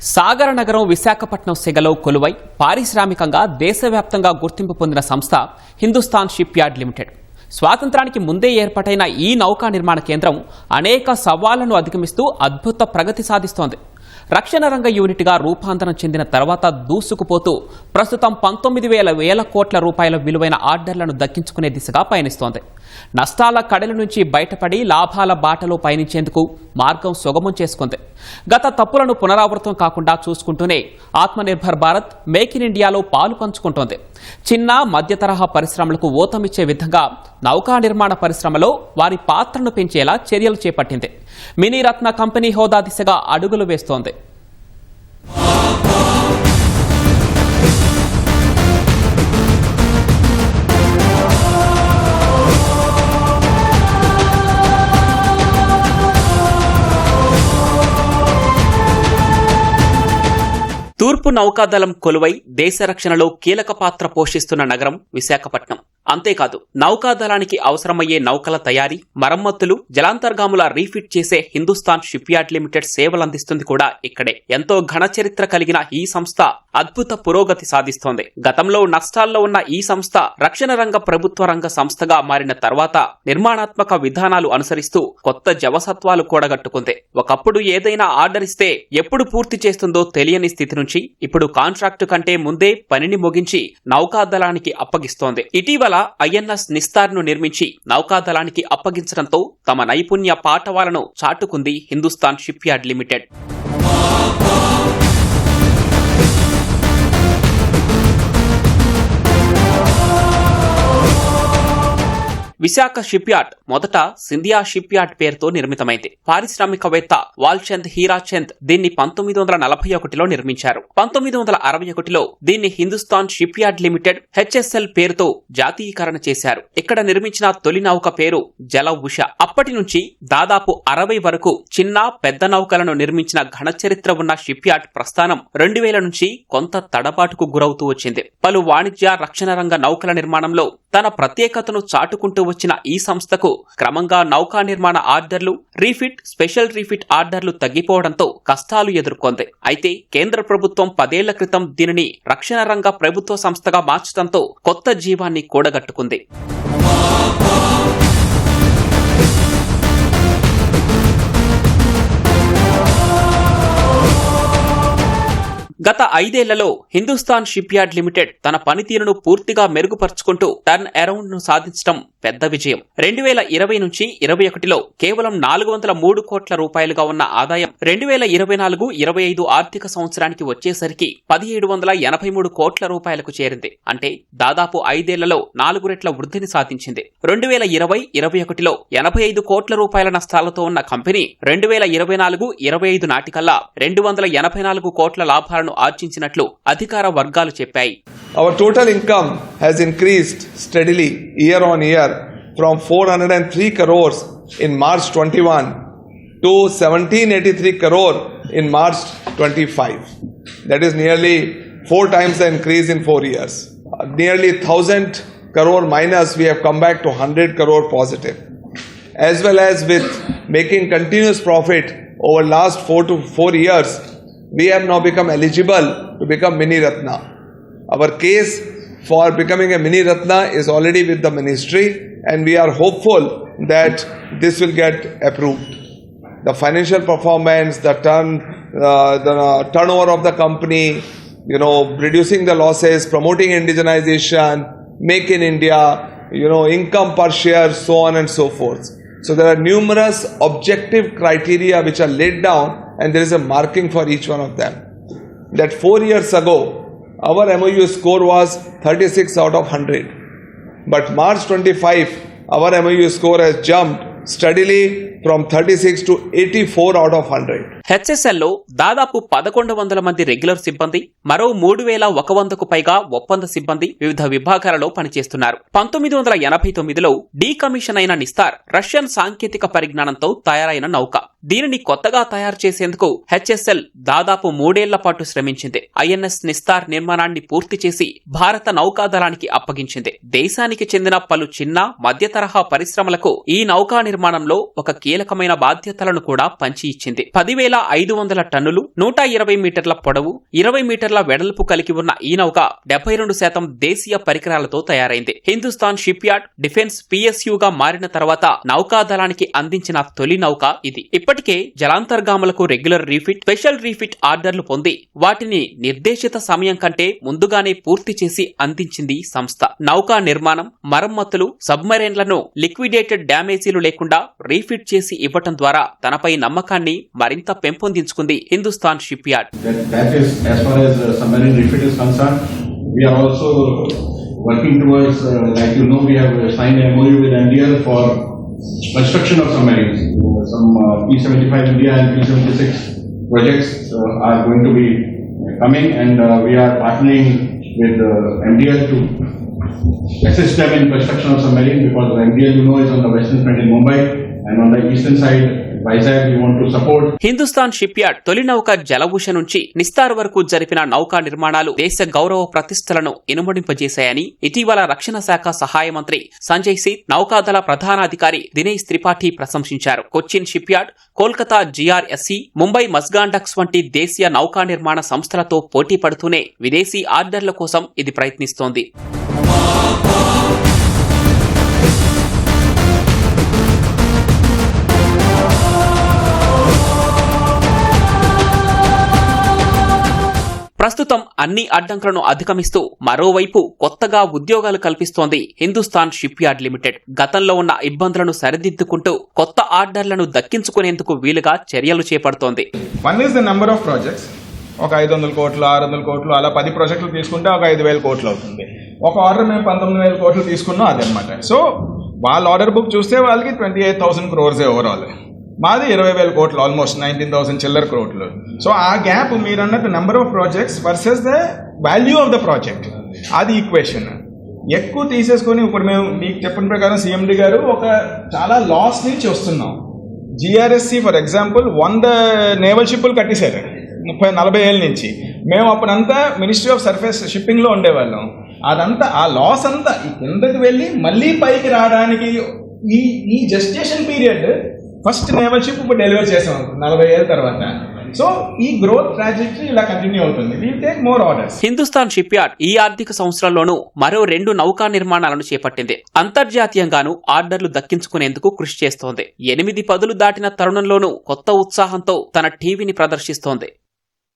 సాగర నగరం విశాఖపట్నం సెగలో కొలువై పారిశ్రామికంగా దేశవ్యాప్తంగా గుర్తింపు పొందిన సంస్థ హిందుస్థాన్ షిప్ యార్డ్ లిమిటెడ్. స్వాతంత్రానికి ముందే ఏర్పాటైన ఈ నౌకా నిర్మాణ కేంద్రం అనేక సవాళ్ళను అధిగమిస్తూ అద్భుత ప్రగతి సాధిస్తోంది. రక్షణ రంగ యూనిట్గా రూపాంతరం చెందిన తర్వాత దూసుకుపోతూ ప్రస్తుతం పంతొమ్మిది వేల వేల కోట్ల రూపాయల విలువైన ఆర్డర్లను దక్కించుకునే దిశగా పయనిస్తోంది. నష్టాల కడల నుంచి బయటపడి లాభాల బాటలో పయనించేందుకు మార్గం సుగమం చేసుకుంది. గత తప్పులను పునరావృతం కాకుండా చూసుకుంటూనే ఆత్మనిర్భర్ భారత్ మేక్ ఇన్ ఇండియాలో పాలు పంచుకుంటోంది. చిన్న మధ్య తరహా పరిశ్రమలకు ఊతమిచ్చే విధంగా నౌకా నిర్మాణ పరిశ్రమలో వారి పాత్రను పెంచేలా చర్యలు చేపట్టింది. మినీ రత్న కంపెనీ హోదా దిశగా అడుగులు వేస్తోంది. తూర్పు నౌకాదళం కొలువై దేశ రక్షణలో కీలక పాత్ర పోషిస్తున్న నగరం విశాఖపట్నం. అంతేకాదు నౌకాదళానికి అవసరమయ్యే నౌకల తయారీ మరమ్మతులు జలాంతర్గాముల రీఫిట్ చేసే హిందుస్థాన్ షిప్ యార్డ్ లిమిటెడ్ సేవలందిస్తుంది కూడా ఇక్కడే. ఎంతో ఘన చరిత్ర కలిగిన ఈ సంస్థ అద్భుత పురోగతి సాధిస్తోంది. గతంలో నష్టాల్లో ఉన్న ఈ సంస్థ రక్షణ రంగ ప్రభుత్వ రంగ సంస్థగా మారిన తర్వాత నిర్మాణాత్మక విధానాలు అనుసరిస్తూ కొత్త జవసత్వాలు కూడగట్టుకుంది. ఒకప్పుడు ఏదైనా ఆర్డర్ ఇస్తే ఎప్పుడు పూర్తి చేస్తుందో తెలియని స్థితి నుంచి ఇప్పుడు కాంట్రాక్టు కంటే ముందే పనిని ముగించి నౌకాదళానికి అప్పగిస్తోంది. ఇటీవల ఐఎన్ఎస్ నిస్తార్ను నిర్మించి నౌకాదళానికి అప్పగించడంతో తమ నైపుణ్య పాఠవాలను చాటుకుంది Hindustan Shipyard Limited. Visakha Shipyard మొదట సింధియా షిప్ యార్డ్ పేరుతో నిర్మితమైంది. పారిశ్రామికవేత్త వాల్చంద్ హీరాచంద్ దీన్ని పంతొమ్మిది వందల నలభై ఒకటిలో నిర్మించారు. పంతొమ్మిది వందల అరవై ఒకటిలో దీన్ని Hindustan ship yard limited HSL పేరుతో జాతీయకరణ చేశారు. ఇక్కడ నిర్మించిన తొలి నౌక పేరు జల ఉష అప్పటి నుంచి దాదాపు అరవై వరకు చిన్న పెద్ద నౌకలను నిర్మించిన ఘన చరిత్ర ఉన్న షిప్ యార్డ్ ప్రస్థానం రెండు వేల నుంచి కొంత తడబాటుకు గురవుతూ వచ్చింది. పలు వాణిజ్య రక్షణ రంగ నౌకల నిర్మాణంలో తన ప్రత్యేకతను చాటుకుంటూ వచ్చిన ఈ సంస్థకు క్రమంగా నౌకా నిర్మాణ ఆర్డర్లు రీఫిట్ స్పెషల్ రీఫిట్ ఆర్డర్లు తగ్గిపోవడంతో కష్టాలు ఎదుర్కొంది. అయితే కేంద్ర ప్రభుత్వం పదేళ్ళ క్రితం దీనిని రక్షణ రంగ ప్రభుత్వ సంస్థగా మార్చడంతో కొత్త జీవాన్ని కూడగట్టుకుంది. గత ఐదేళ్ళలో హిందుస్థాన్ షిప్ యార్డ్ లిమిటెడ్ తన పనితీరును పూర్తిగా మెరుగుపరుచుకుంటూ టర్న్ అరౌండ్ను సాధించడం పెద్ద విజయం. రెండు వేల ఇరవై నుంచి ఇరవై ఒకటిలో కేవలం నాలుగు వందల మూడు కోట్ల రూపాయలుగా ఉన్న ఆదాయం రెండు వేల ఇరవై నాలుగు ఇరవై ఐదు ఆర్థిక సంవత్సరానికి వచ్చేసరికి పదిహేడు వందల ఎనభై మూడు కోట్ల రూపాయలకు చేరింది. అంటే దాదాపు ఐదేళ్ళలో నాలుగు రెట్ల వృద్ధిని సాధించింది. రెండు వేల ఇరవై ఇరవై ఒకటిలో ఎనభై ఐదు కోట్ల రూపాయల నష్టాలతో ఉన్న కంపెనీ రెండు వేల ఇరవై నాలుగు ఇరవై ఐదు నాటికల్లా రెండు వందల ఎనభై నాలుగు కోట్ల లాభాలను ఆర్జించినట్లు అధికార వర్గాలు చెప్పాయి. Our total income has increased steadily year on year from four hundred and three crores in March twenty one to seventeen eighty three crore in March twenty five that is nearly four times increase in four years nearly thousand crore minus we hum back to hundred crore positive as well as with making continues profit over last four to four years we have now become eligible to become mini Ratna. Our case for becoming a mini Ratna is already with the ministry, and we are hopeful that this will get approved. The financial performance, the turn, uh, the turnover of the company, you know, reducing the losses, promoting indigenization, make in India, you know, income per share, so on and so forth. So there are numerous objective criteria which are laid down, and there is a marking for each one of them. That four years ago, our MOU score was 36 out of 100. But March 25, our MOU score has jumped steadily from 36 to 84 out of 100. హెచ్ఎస్ఎల్లో దాదాపు పదకొండు వందల మంది regular సిబ్బంది మరో మూడు వేల ఒక వందకు పైగా ఒప్పంద సిబ్బంది వివిధ విభాగాలలో పనిచేస్తున్నారు. పంతొమ్మిది వందల ఎనభై తొమ్మిదిలో డీకమిషన్ అయిన నిస్తార్ రష్యన్ సాంకేతిక పరిజ్ఞానంతో తయారైన నౌక. దీనిని కొత్తగా తయారు చేసేందుకు హెచ్ఎస్ఎల్ దాదాపు మూడేళ్ళ పాటు శ్రమించింది. ఐఎన్ఎస్ నిస్తార్ నిర్మాణాన్ని పూర్తి చేసి భారత నౌకాదళానికి అప్పగించింది. దేశానికి చెందిన పలు చిన్న మధ్య తరహా పరిశ్రమలకు ఈ నౌకా నిర్మాణంలో ఒక కీలకమైన బాధ్యతలను కూడా పంచి ఇచ్చింది. పదివేల వేల ఐదు వందల టన్నులు నూట ఇరవై మీటర్ల పొడవు ఇరవై మీటర్ల వెడల్పు కలిగి ఉన్న ఈ నౌక డెబ్బై రెండు శాతం దేశీయ పరికరాలతో తయారైంది. హిందుస్థాన్ షిప్ యార్డ్ డిఫెన్స్ పిఎస్యుగా మారిన తర్వాత నౌకాదళానికి అందించిన తొలి నౌక ఇది. ఇప్పటికే జలాంతర్గాములకు రెగ్యులర్ రీఫిట్ స్పెషల్ రీఫిట్ ఆర్డర్లు పొంది వాటిని నిర్దేశిత సమయం కంటే ముందుగానే పూర్తి చేసి అందించింది సంస్థ. నౌకా నిర్మాణం మరమ్మతులు సబ్మరైన్లను లిక్విడేటెడ్ డ్యామేజీలు లేకుండా రీఫిట్ చేసి ఇవ్వటం ద్వారా తనపై నమ్మకాన్ని మరింత పెంపొందించుకుంది Hindustan shipyard That, that is, as far as uh, submarine refit is concerned, we are also working towards, uh, like you know, we have signed a MOU with MDL for construction of submarines. Uh, Some uh, P-75 India and P-76 projects uh, are going to be coming and uh, we are partnering with uh, MDL to assist them in construction of submarine because MDL, you know, is on the western front in Mumbai and on the eastern side, Hindustan Shipyard తొలి నౌక జలభూష నుంచి నిస్తార్ వరకు జరిపిన నౌకా నిర్మాణాలు దేశ గౌరవ ప్రతిష్టలను ఇనుమడింపజేశాయని ఇటీవల రక్షణ శాఖ సహాయ మంత్రి సంజయ్ సింగ్ నౌకాదళ ప్రధానాధికారి దినేష్ త్రిపాఠి ప్రశంసించారు. Cochin ship yard Kolkata GRSE Mumbai మస్గాండక్స్ వంటి దేశీయ నౌకా నిర్మాణ సంస్థలతో పోటీ పడుతూనే విదేశీ ఆర్డర్ల కోసం ఇది ప్రయత్నిస్తోంది. ప్రస్తుతం అన్ని అడ్డంకులను అధిగమిస్తూ మరోవైపు కొత్తగా ఉద్యోగాలు కల్పిస్తోంది హిందుస్థాన్ షిప్ యార్డ్ లిమిటెడ్. గతంలో ఉన్న ఇబ్బందులను సరిదిద్దుకుంటూ కొత్త ఆర్డర్లను దక్కించుకునేందుకు వీలుగా చర్యలు చేపడుతోంది. One is the number of projects ఒక ఐదు వందల కోట్లు ఆరు వందల కోట్లు అలా పది ప్రాజెక్టులు తీసుకుంటే ఒక ఐదు వేల కోట్లు అవుతుంది. ఒక ఆర్డర్ మేము పంతొమ్మిది వేల కోట్లు తీసుకున్నాం అదనమాట సో వాళ్ళ ఆర్డర్ బుక్ చూస్తే వాళ్ళకి ట్వంటీ ఎయిట్ థౌసండ్ క్రోర్సే ఓవరాల్ మాది ఇరవై వేల కోట్లు ఆల్మోస్ట్ నైన్టీన్ థౌసండ్ చిల్లర కోట్లు. సో ఆ గ్యాప్ మీరు అన్నట్టు number of projects versus the value of the project అది ఈక్వేషన్ ఎక్కువ తీసేసుకొని ఇప్పుడు మేము మీకు చెప్పిన ప్రకారం సిఎండి గారు ఒక చాలా లాస్ నుంచి వస్తున్నాం జిఆర్ఎస్సి ఫర్ ఎగ్జాంపుల్ వంద నేవల్ షిప్పులు కట్టేశారు. ముప్పై నలభై ఏళ్ళ నుంచి. మేము అప్పుడంతా మినిస్ట్రీ ఆఫ్ సర్ఫేస్ షిప్పింగ్లో ఉండేవాళ్ళం. అదంతా ఆ లాస్ అంతా ఈ కిందకి వెళ్ళి మళ్ళీ పైకి రావడానికి ఈ ఈ జస్టేషన్ పీరియడ్ ఫస్ట్ నేవల్ ఇప్పుడు డెలివర్ చేసాం నలభై ఏళ్ళ తర్వాత. సో ఈ గ్రోత్ ట్రాజెక్టరీ ఇలా కంటిన్యూ అవుతుంది. Will take more orders Hindustan Shipyard ఈ ఆర్థిక సంవత్సరంలోనూ మరో రెండు నౌకా నిర్మాణాలను చేపట్టింది. అంతర్జాతీయంగాను ఆర్డర్లు దక్కించుకునేందుకు కృషి చేస్తోంది. ఎనిమిది పదులు దాటిన తరుణంలోనూ కొత్త ఉత్సాహంతో తన టీవీని ప్రదర్శిస్తోంది.